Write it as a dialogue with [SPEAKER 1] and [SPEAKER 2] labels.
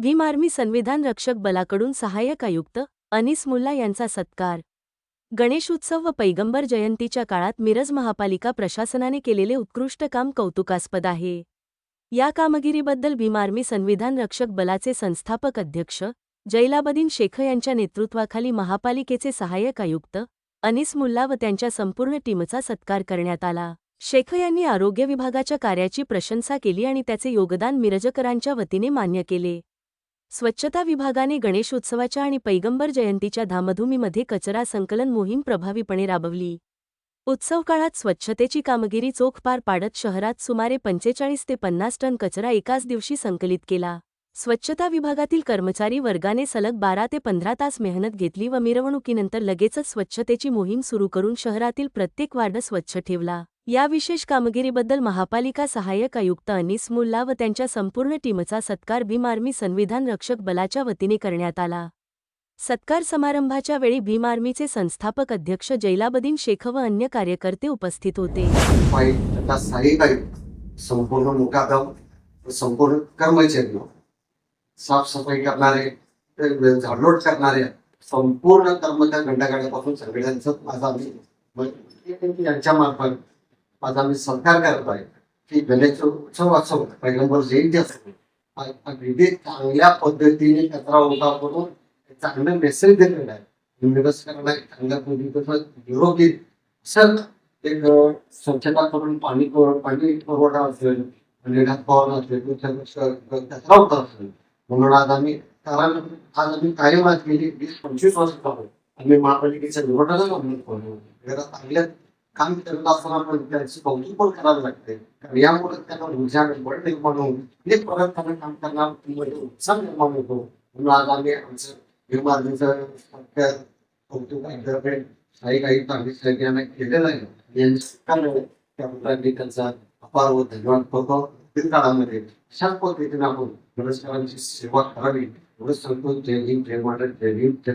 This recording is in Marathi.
[SPEAKER 1] भीम आर्मी संविधान रक्षक बलाकडून सहाय्यक आयुक्त अनिस मुल्ला यांचा सत्कार. गणेशोत्सव व पैगंबर जयंतीच्या काळात मिरज महापालिका प्रशासनाने केलेले उत्कृष्ट काम कौतुकास्पद आहे. या कामगिरीबद्दल भीम आर्मी संविधान रक्षक बलाचे संस्थापक अध्यक्ष जैलाबदीन शेख यांच्या नेतृत्वाखाली महापालिकेचे सहाय्यक आयुक्त अनिस मुल्ला व त्यांच्या संपूर्ण टीमचा सत्कार करण्यात आला. शेख यांनी आरोग्य विभागाच्या कार्याची प्रशंसा केली आणि त्याचे योगदान मिरजकरांच्या वतीने मान्य केले. स्वच्छता विभागाने गणेशोत्सवाच्या आणि पैगंबर जयंतीच्या धामधुमीमध्ये कचरा संकलन मोहीम प्रभावीपणे राबवली. उत्सव काळात स्वच्छतेची कामगिरी चोख पार पाडत शहरात सुमारे पंचेचाळीस ते पन्नास टन कचरा एकाच दिवशी संकलित केला. स्वच्छता विभागातील कर्मचारी वर्गाने सलग बारा ते पंधरा तास मेहनत घेतली व मिरवणुकीनंतर लगेचच स्वच्छतेची मोहीम सुरू करून शहरातील प्रत्येक वार्ड स्वच्छ ठेवला. या विशेष कामगिरीबद्दल महापालिका सहाय्यक आयुक्त अनिस मुल्ला व त्यांच्या संपूर्ण टीमचा सत्कार भीम आर्मी संविधान रक्षक बलाच्या वतीने करण्यात आला. सत्कार समारंभाच्या वेळी भीम आर्मीचे संस्थापक अध्यक्ष जैलाबदीन शेख व अन्य कार्यकर्ते उपस्थित होते.
[SPEAKER 2] संपूर्ण मुकादम संपूर्ण कर्मचारी साफसफाई करणारे झाडलोट करणारे संपूर्ण कर्मचारी घंटागाड्यापासून सगळ्यांचं माझा मी म्हणजे यांच्या मार्फत माझा मी सत्कार करत आहे की गणेश उत्सव असो पैगंबर जयंती असो अगदी चांगल्या पद्धतीने कचरा उभा करून चांगलं मेसेज दिलेलं आहे. मिरजकरांना आहे चांगल्या पद्धतीचं निरोगी असं एक स्वच्छता करून पाणी पाणी पुरवठा असेल म्हणजे निघात पवन असेल कचरा होता असेल. म्हणून आज आम्ही कारण आज आम्ही कायम आज गेली वीस पंचवीस वर्ष आम्ही महापालिकेच्या निवडणुका चांगल्या काम करत असताना पण त्यांची कौतुक पण करावं लागते. कारण यामुळे त्यांना ऊर्जा बळ निर्माण होऊन ते परत त्यांना काम करणार उत्साह निर्माण होतो. म्हणून आज आम्ही आमचं कौतुक काही काही चांगली सगळ्यांना केलेलं आहे. त्यांचा अपार व धन्यवाद करतो. काळामध्ये अशाच पद्धतीने आपण पुरस्कारांची सेवा करावी. एवढं सांगतो जय हिंद जय महाराज जय हिंद जय